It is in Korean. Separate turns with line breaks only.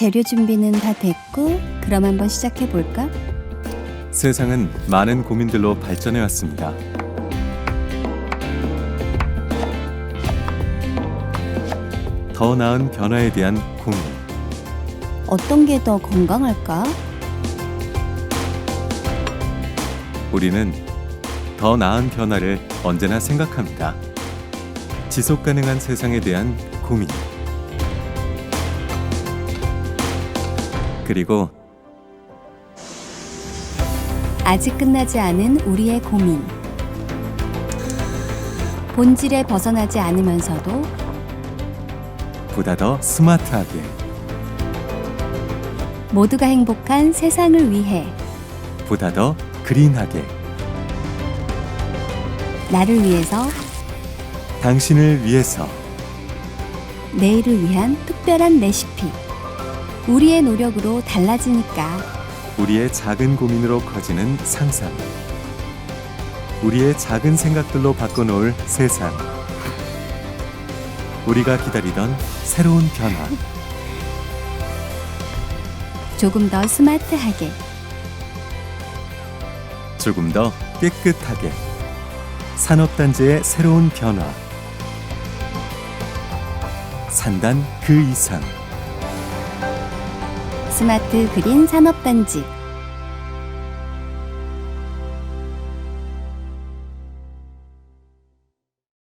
재료 준비는 다 됐고 그럼 한번 시작해 볼까?
세상은 많은 고민들로 발전해 왔습니다. 더 나은 변화에 대한 고민.
어떤 게 더 건강할까?
우리는 더 나은 변화를 언제나 생각합니다. 지속 가능한 세상에 대한 고민. 그리고
아직 끝나지 않은 우리의 고민. 본질에 벗어나지 않으면서도
보다 더 스마트하게
모두가 행복한 세상을 위해
보다 더 그린하게
나를 위해서
당신을 위해서
내일을 위한 특별한 레시피. 우리의 노력으로 달라지니까.
우리의 작은 고민으로 커지는 상상. 우리의 작은 생각들로 바꿔놓을 세상. 우리가 기다리던 새로운 변화.
조금 더 스마트하게.
조금 더 깨끗하게. 산업단지의 새로운 변화. 산단 그 이상
스마트 그린 산업단지